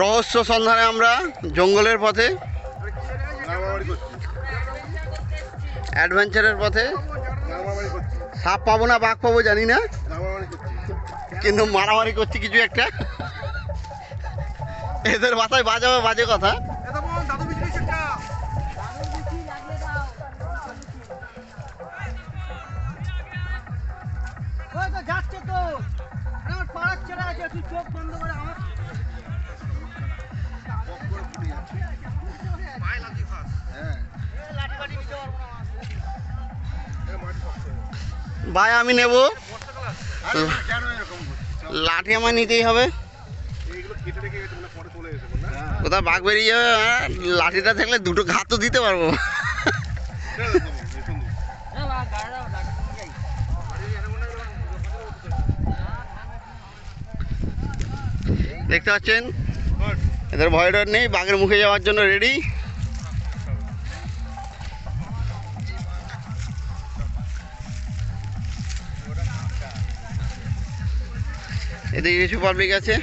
রহস্য সন্ধানে আমরা জঙ্গলের পথে অ্যাডভেঞ্চারের পথে। সাপ পাবো না বাঘ পাবো জানি না। কিন্তু মারামারি করছি কিছু একটা। এদের মাথায় বাজাবে বাজে কথা। তো। হ্যাঁ ভাই আমি নেব। আরে না, কেন এরকম করছিস? লাঠি আমার নিতেই হবে। মানে কোথাও বাঘ বেরিয়ে যাবে হ্যাঁ, লাঠিটা থাকলে দুটো ঘাত তো দিতে পারব। দেখতে পাচ্ছেন? এদের ভয় ডর নেই, বাঘের মুখে যাওয়ার জন্য রেডি এদিকে কিছু পাবলিক আছে।